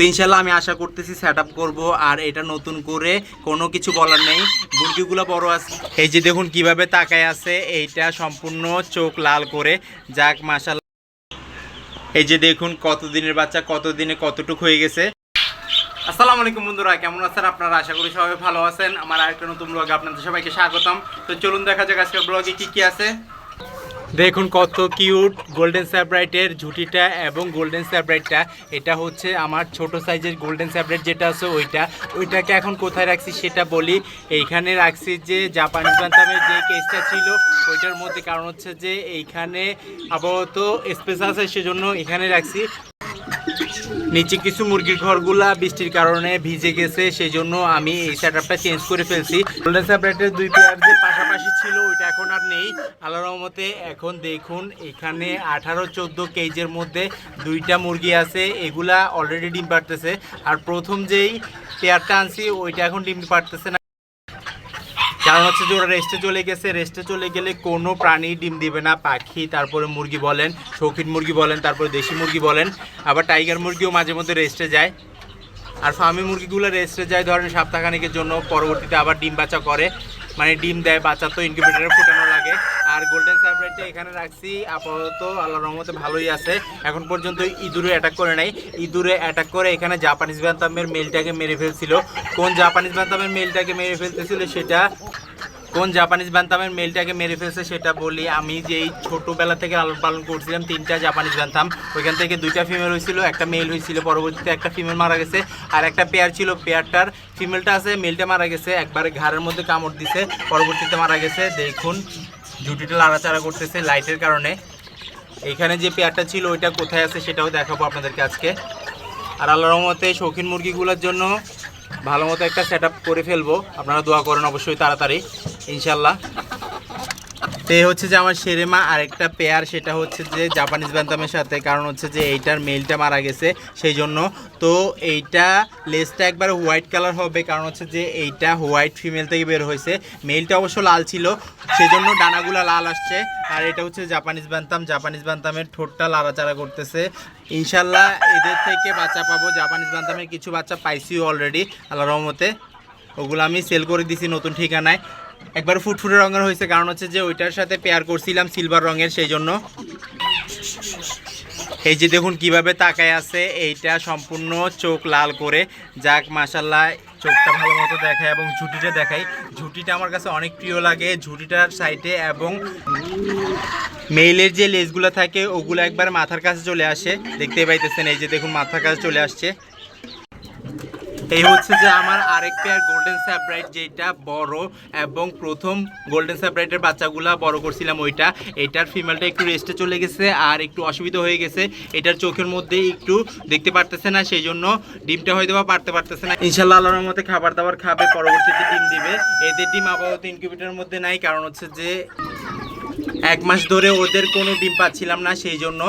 তো ইনশাল্লাহ আমি আশা করতেছি সেট আপ করব আর এটা নতুন করে কোনো কিছু বলার নেই। মুরগিগুলো বড় আছে। এই যে দেখুন কীভাবে তাকায় আছে, এইটা সম্পূর্ণ চোখ লাল করে। যাক মাসাল এই যে দেখুন কতদিনের বাচ্চা কত দিনে কতটুকু হয়ে গেছে। আসসালামু আলাইকুম বন্ধুরা, কেমন আছেন আপনারা? আশা করি সবাই ভালো আছেন। আমার আরেকটা নতুন ব্লগে আপনাদের সবাইকে স্বাগতম। তো চলুন দেখা যাক আজকের ব্লগে কি কি আছে। দেখুন কত কিউট গোল্ডেন স্যাপ্রাইটের ঝুটিটা এবং গোল্ডেন স্যাপ্রাইটটা। এটা হচ্ছে আমার ছোট সাইজের গোল্ডেন স্যাপ্রাইট যেটা আছে ওইটা। ওইটাকে এখন কোথায় রাখছি সেটা বলি। এইখানে রাখছি যে জাপানিজ বান্তামের যে কেসটা ছিল, ওইটার মধ্যে কারণ হচ্ছে যে এইখানে আপাতত স্পেস আছে সেজন্য এখানে রাখছি। নিচে কিছু মুরগির ঘরগুলা বৃষ্টির কারণে ভিজে গেছে সেই জন্য আমি এই সেটআপটা চেঞ্জ করে ফেলছি। গোল্ডেন স্যাপারেটের দুই পেয়ার যে পাশাপাশি ছিল, ওইটা এখন আর নেই। আল্লাহর রহমতে এখন দেখুন, এখানে আঠারো চোদ্দ কেজের মধ্যে দুইটা মুরগি আছে, এগুলা অলরেডি ডিম পারতেছে আর প্রথম যেই পেয়ারটা আনছি, ওইটা এখন ডিম পারতেছে না। কারণ হচ্ছে যে ওরা রেস্টে চলে গেছে রেস্টে চলে গেলে কোনো প্রাণী ডিম দিবে না। পাখি, তারপরে মুরগি বলেন, শৌখিন মুরগি বলেন, তারপরে দেশি মুরগি বলেন। আবার টাইগার মুরগিও মাঝে মধ্যে রেস্টে যায়। আর ফার্মি মুরগিগুলো রেস্টে যায় ধরেন সপ্তাহখানিকের জন্য, পরবর্তীতে আবার ডিম বাচ্চা করে। মানে ডিম দেয়, বাচ্চা তো ইনকিউবেটারে ফুটানো লাগে। আর গোল্ডেন সাইব্রাইটটা এখানে রাখছি, আপাতত আল্লাহ রহমতে ভালোই আছে। এখন পর্যন্ত ইঁদুরে অ্যাটাক করে নাই। ইঁদুরে অ্যাটাক করে এখানে জাপানিজ বান্তামের মেলটাকে মেরে ফেলছিল। কোন জাপানিজ বান্তামের মেলটাকে মেরে ফেলতেছিল সেটা কোন জাপানিজ ব্যান্তামের মেলটাকে মেরে ফেলছে সেটা বলি। আমি যে এই ছোটোবেলা থেকে লালন পালন করছিলাম, তিনটা জাপানিজ ব্যান্তাম ওইখান থেকে দুইটা ফিমেল হয়েছিল, একটা মেল হয়েছিল, পরবর্তীতে একটা ফিমেল মারা গেছে। আর একটা পেয়ার ছিল পেয়ারটার ফিমেলটা আছে মেলটা মারা গেছে, একবারে ঘাড়ের মধ্যে কামড় দিছে, পরবর্তীতে মারা গেছে। দেখুন, জুটিটা লাড়াচাড়া করতেছে লাইটের কারণে। এইখানে যে পেয়ারটা ছিল, ওইটা কোথায় আছে সেটাও দেখাবো আপনাদেরকে আজকে। আর আল্লাহর রহমতে শৌখিন মুরগিগুলোর জন্য ভালো মতো একটা সেট করে ফেলব। আপনারা দোয়া করেন অবশ্যই তাড়াতাড়ি। ইনশাল্লাহ তো হচ্ছে যে আমার সেরেমা আরেকটা পেয়ার সেটা হচ্ছে যে জাপানিজ ব্যান্তামের সাথে, কারণ হচ্ছে যে এইটার মেলটা মারা গেছে সেই জন্য তো এইটা লেসটা একবার হোয়াইট কালার হবে, কারণ হচ্ছে যে এইটা হোয়াইট ফিমেল থেকে বের হয়েছে। মেলটা অবশ্য লাল ছিল সেই জন্য ডানাগুলা লাল আসছে। আর এটা হচ্ছে জাপানিজ ব্যান্তাম জাপানিজ ব্যান্তামের ঠোঁটটা লাড়াচাড়া করতেছে। ইনশাল্লাহ এদের থেকে বাচ্চা পাবো। জাপানিজ ব্যান্তামের কিছু বাচ্চা পাইছিও অলরেডি আল্লাহ রহমতে। ওগুলো আমি সেল করে দিছি নতুন ঠিকানায়। একবার ফুটফুটে রঙের হয়েছে, কারণ হচ্ছে যে ওইটার সাথে পেয়ার করছিলাম সিলভার রঙের সেই জন্য এই যে দেখুন কীভাবে তাকায় আছে, এইটা সম্পূর্ণ চোখ লাল করে। যাক মাসাল্লাহ চোখটা ভালো মতো দেখায় এবং ঝুটিটা দেখাই ঝুটিটা আমার কাছে অনেক প্রিয় লাগে, ঝুটিটার সাইডে এবং মেইলের যে লেজগুলো থাকে, ওগুলো একবার মাথার কাছে চলে আসে। দেখতেই পাইতেছেন, এই যে দেখুন মাথার কাছে চলে আসছে। এই হচ্ছে যে আমার আরেক পেয়ার গোল্ডেন স্যাপ্রাইট যেটা বড় এবং প্রথম গোল্ডেন স্যাপ্রাইটের বাচ্চাগুলা বড় করছিলাম ওইটা। এটার ফিমেলটা একটু রেস্টে চলে গেছে আর একটু অসুবিধা হয়ে গেছে। এটার চোখের মধ্যে একটু দেখতে পারতেছে না সেই জন্য ডিমটা হয়তো বা পারতে পারতেছে না। ইনশাল্লাহ আল্লাহর মধ্যে খাবার দাবার খাবে, পরবর্তীতে ডিম দিবে। এদের ডিম আপাতত ইনকিউবেটারের মধ্যে নাই, কারণ হচ্ছে যে এক মাস ধরে ওদের কোনো ডিম পাচ্ছিলাম না সেই জন্য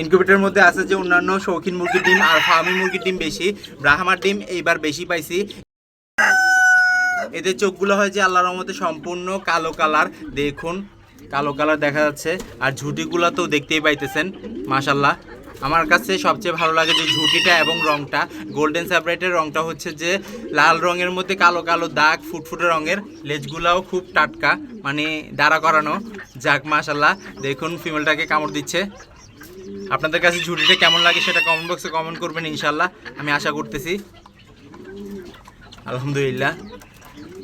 ইনকিউবেটরের মধ্যে আছে যে অন্যান্য শৌখিন মুরগির ডিম আর ফার্মি মুরগির ডিম বেশি, ব্রাহ্মার ডিম এইবার বেশি পাইছি। এদের চোখগুলো হয় যে আল্লাহর রহমতে সম্পূর্ণ কালো কালার। দেখুন, কালো কালার দেখা যাচ্ছে। আর ঝুটিগুলো তো দেখতেই পাইতেছেন মাশাল্লাহ আমার কাছে সবচেয়ে ভালো লাগে যে ঝুটিটা এবং রংটা, গোল্ডেন স্যাপারেটের রংটা হচ্ছে যে লাল রঙের মধ্যে কালো কালো দাগ, ফুটফুটে রঙের। লেজগুলাও খুব টাটকা মানে দাঁড়া করানো। যাক মাশাল্লাহ দেখুন, ফিমেলটাকে কামড় দিচ্ছে। আপনাদের কাছে ঝুটিটা কেমন লাগে সেটা কমেন্ট বক্সে কমেন্ট করবেন ইনশাল্লাহ আমি আশা করতেছি। আলহামদুলিল্লাহ।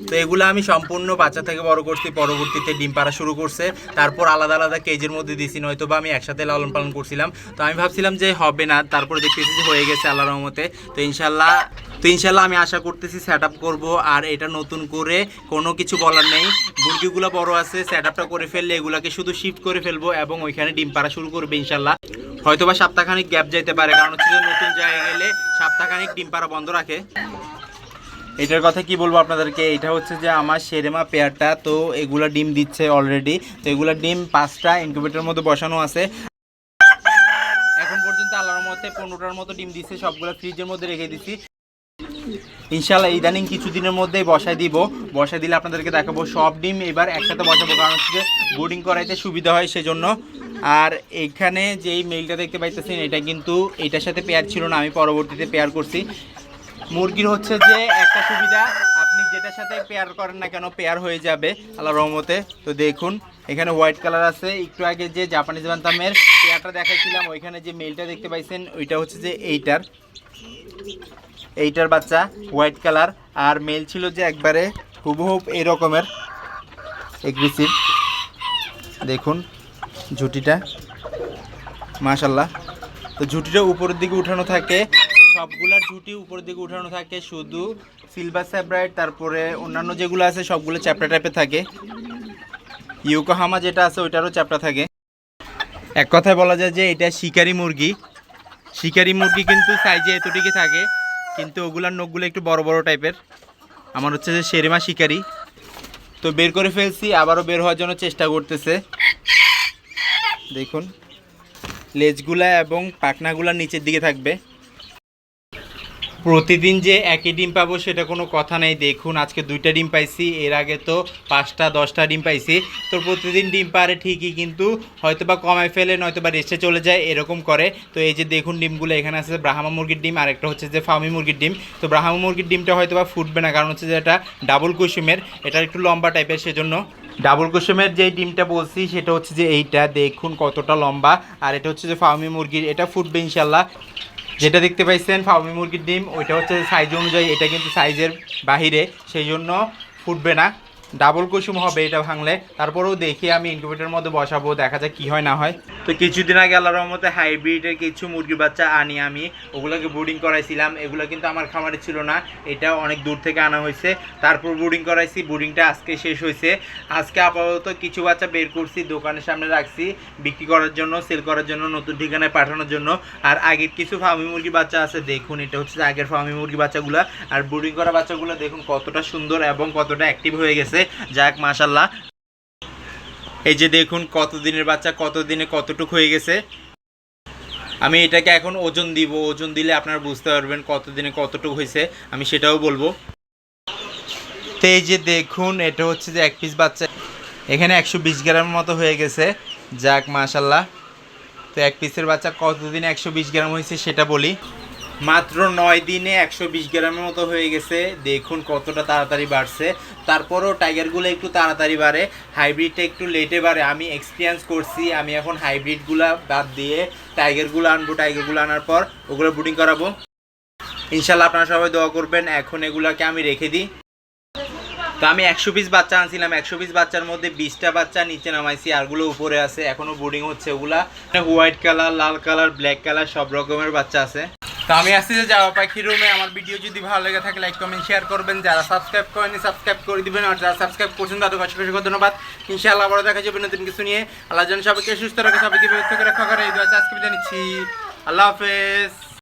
তো এগুলো আমি সম্পূর্ণ বাচ্চা থেকে বড় করছি, পরবর্তীতে ডিম পাড়া শুরু করছে। তারপর আলাদা আলাদা কেজের মধ্যে দিছি নয়তো বা আমি একসাথে লালন পালন করছিলাম। তো আমি ভাবছিলাম যে হবে না, তারপর দেখতেছি যে হয়ে গেছে আল্লাহ রহমতে। তো ইনশাল্লাহ তো ইনশাল্লাহ আমি আশা করতেছি সেট আপ করব, আর এটা নতুন করে কোনো কিছু বলার নেই। মুরগিগুলো বড় আছে সেট আপটা করে ফেললে এগুলাকে শুধু শিফট করে ফেলব এবং ওইখানে ডিম পাড়া শুরু করবে ইনশাল্লাহ হয়তো বা সপ্তাহখানিক গ্যাপ যাইতে পারে, কারণ হচ্ছে নতুন জায়গায় গেলে সপ্তাহখানিক ডিম পাড়া বন্ধ রাখে। এটার কথা কি বলব আপনাদেরকে? এটা হচ্ছে যে আমার সেরেমা পেয়ারটা, তো এগুলা ডিম দিচ্ছে অলরেডি তো এগুলা ডিম পাঁচটা ইনকিউবেটরের মধ্যে বসানো আছে। এখন পর্যন্ত আল্লাহর মতে পনেরোটার মতো ডিম দিচ্ছে, সবগুলো ফ্রিজের মধ্যে রেখে দিচ্ছি। ইনশাল্লাহ ইদানিং কিছুদিনের মধ্যেই বসায় দিব। বসায় দিলে আপনাদেরকে দেখাবো সব ডিম এবার একসাথে বসাবো, কারণ হচ্ছে বোর্ডিং করাইতে সুবিধা হয় সেজন্য। আর এখানে যেই মেলটা দেখতে পাইতেছেন, এটা কিন্তু এটার সাথে পেয়ার ছিল না, আমি পরবর্তীতে পেয়ার করছি। মুরগির হচ্ছে যে একটা সুবিধা, আপনি যেটার সাথে পেয়ার করেন না কেন পেয়ার হয়ে যাবে আল্লাহ রহমতে। তো দেখুন, এখানে হোয়াইট কালার আছে। একটু আগে যে জাপানিজ বান্তামের পেয়ারটা দেখাইছিলাম, ওইখানে যে মেলটা দেখতে পাইছেন, ওইটা হচ্ছে যে এইটার। এইটার বাচ্চা হোয়াইট কালার। আর মেল ছিল যে একবারে হুবহুব এই রকমের এগ্রেসিভ দেখুন ঝুটিটা। মাশাল্লাহ তো ঝুটিটা উপরের দিকে উঠানো থাকে। সবগুলার ঝুটি উপরের দিকে উঠানো থাকে। শুধু সিলভার স্যাব্রাইট তারপরে অন্যান্য যেগুলো আছে, সবগুলো চ্যাপটা টাইপের থাকে। ইউকোহামা যেটা আছে, ওইটারও চ্যাপ্টা থাকে। এক কথায় বলা যায় যে এটা শিকারি মুরগি। শিকারি মুরগি কিন্তু সাইজে এতটুকু থাকে। কিন্তু ওগুলার নখগুলো একটু বড় বড় টাইপের। আমার হচ্ছে যে শেরেমা শিকারি। তো বের করে ফেলছি, আবারও বের হওয়ার জন্য চেষ্টা করতেছে। দেখুন, লেজগুলা এবং পাখনাগুলা নিচের দিকে থাকবে। প্রতিদিন যে একই ডিম পাবো সেটা কোনো কথা নেই। দেখুন, আজকে দুইটা ডিম পাইছি, এর আগে তো পাঁচটা, দশটা ডিম পাইছি। তো প্রতিদিন ডিম পারে ঠিকই, কিন্তু হয়তো বা কমায় ফেলে নয়তো বা রেস্টে চলে যায়, এরকম করে। তো এই যে দেখুন ডিমগুলো, এখানে আছে ব্রাহ্মা মুরগির ডিম আর একটা হচ্ছে যে ফার্মি মুরগির ডিম। তো ব্রাহ্মা মুরগির ডিমটা হয়তো বা ফুটবে না, কারণ হচ্ছে যে এটা ডাবল কুসুমের, এটা একটু লম্বা টাইপের সেজন্য। ডাবল কুসুমের যে ডিমটা বলছি, সেটা হচ্ছে যে এইটা। দেখুন কতটা লম্বা, আর এটা হচ্ছে যে ফার্মি মুরগির, এটা ফুটবে ইনশাল্লাহ যেটা দেখতে পাইছেন ফার্মি মুরগির ডিম, ওইটা হচ্ছে সাইজ অনুযায়ী, এটা কিন্তু সাইজের বাহিরে সেই জন্য ফুটবে না। ডাবল কুসুম হবে, এটা ভাঙলে। তারপরেও দেখি আমি ইনকিউবেটরের মধ্যে বসাবো, দেখা যাক কি হয়, না হয়। তো কিছুদিন আগে আল্লাহর রহমতে হাইব্রিডের কিছু মুরগির বাচ্চা আনি আমি। ওগুলোকে ব্রুডিং করাইছিলাম। এগুলো কিন্তু আমার খামারে ছিল না। এটা অনেক দূর থেকে আনা হয়েছে। তারপর ব্রুডিং করাইছি। ব্রুডিংটা আজকে শেষ হয়েছে। আজকে আপাতত কিছু বাচ্চা বের করছি, দোকানের সামনে রাখছি, বিক্রি করার জন্য সেল করার জন্য, নতুন ঠিকানায় পাঠানোর জন্য। আর আগের কিছু ফার্মি মুরগির বাচ্চা আছে, দেখুন, এটা হচ্ছে আগের ফার্মি মুরগি বাচ্চাগুলো। আর ব্রুডিং করা বাচ্চাগুলো দেখুন কতটা সুন্দর এবং কতটা অ্যাক্টিভ হয়ে গেছে। যাক মাশাল্লাহ এই যে দেখুন কত দিনের বাচ্চা কত দিনে কতটুক হয়ে গেছে। আমি এটাকে এখন ওজন দিব, ওজন দিলে আপনারা বুঝতে পারবেন কত দিনে কতটুকু হয়েছে, আমি সেটাও বলব। তো এই যে দেখুন, এটা হচ্ছে যে এক পিস বাচ্চা। এখানে একশো বিশ গ্রামের মতো হয়ে গেছে। যাক মাশাল্লাহ তো এক পিসের বাচ্চা কতদিনে একশো বিশ গ্রাম হয়েছে সেটা বলি। মাত্র নয় দিনে একশো বিশ গ্রামের মতো হয়ে গেছে। দেখুন কতটা তাড়াতাড়ি বাড়ছে। তারপরও টাইগারগুলো একটু তাড়াতাড়ি বাড়ে। হাইব্রিডটা একটু লেটে বাড়ে। আমি এক্সপিরিয়েন্স করছি। আমি এখন হাইব্রিডগুলো বাদ দিয়ে টাইগারগুলো আনব। টাইগারগুলো আনার পর ওগুলো বুটিং করাবো। ইনশাল্লাহ আপনারা সবাই দোয়া করবেন। এখন এগুলাকে আমি রেখে দিই। তো আমি একশো পিস বাচ্চা আনছিলাম। একশো পিস বাচ্চার মধ্যে বিশটা বাচ্চা নিচে নামাইছি। আরগুলো উপরে আছে। এখনও বোর্ডিং হচ্ছে ওগুলা। হোয়াইট কালার লাল কালার ব্ল্যাক কালার সব রকমের বাচ্চা আছে। তো আমি আসছি যে যাওয়া পাখি রুমে আমার ভিডিও যদি ভালো লেগে থাকে লাইক কমেন্ট শেয়ার করবেন। যারা সাবস্ক্রাইব করেনি সাবস্ক্রাইব করে দিবেন। আর যারা সাবস্ক্রাইব করছেন, তাদের অসংখ্য অসংখ্য ধন্যবাদ। ইনশাআল্লাহ আবারও দেখা যাবে নতুন কিছু নিয়ে। আল্লাহ যেন সবাইকে সুস্থ রাখে, সবাইকে বিরক্ত করে রক্ষা করে। এই দোয়া আজকে নিচ্ছি। আল্লাহ হাফেজ।